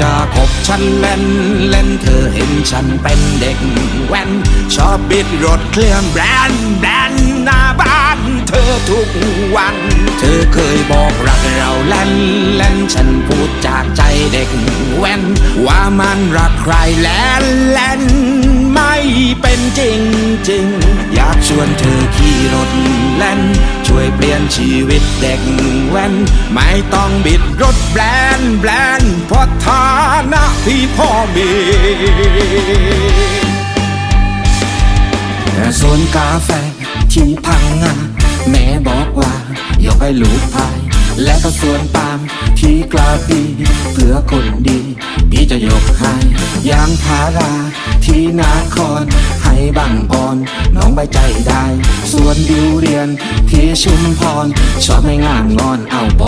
จะคบฉันเล่น เล่นเธอเห็นฉันเป็นเด็กแว้น ชอบบิดรถเครื่องแบรนด์แบรนด์หน้าบ้านเธอทุกวัน เธอเคยบอกรักเราเล่น เล่นฉันพูดจากใจเด็กแว้น ว่ามันรักใครแล่นเล่นไม่เป็นจริงจริงอยากชวนเธอขี่รถเล่น ช่วยเปลี่ยนชีวิตเด็กแว้น ไม่ต้องบิดรถแบรนด์แบรนด์ ฐานะที่พ่อมีแต่สวนกาแฟที่พังงาแม่บอกว่ายกให้ลูกพาย และก็สวนปาล์มที่กระปีเพื่อคนดี พี่จะยกให้ยางพาราที่นาคอนให้บังออน น้องใบใจได้ส่วนดิวเรียนที่ชุมพร ชอบให้งามงอนเอาบอ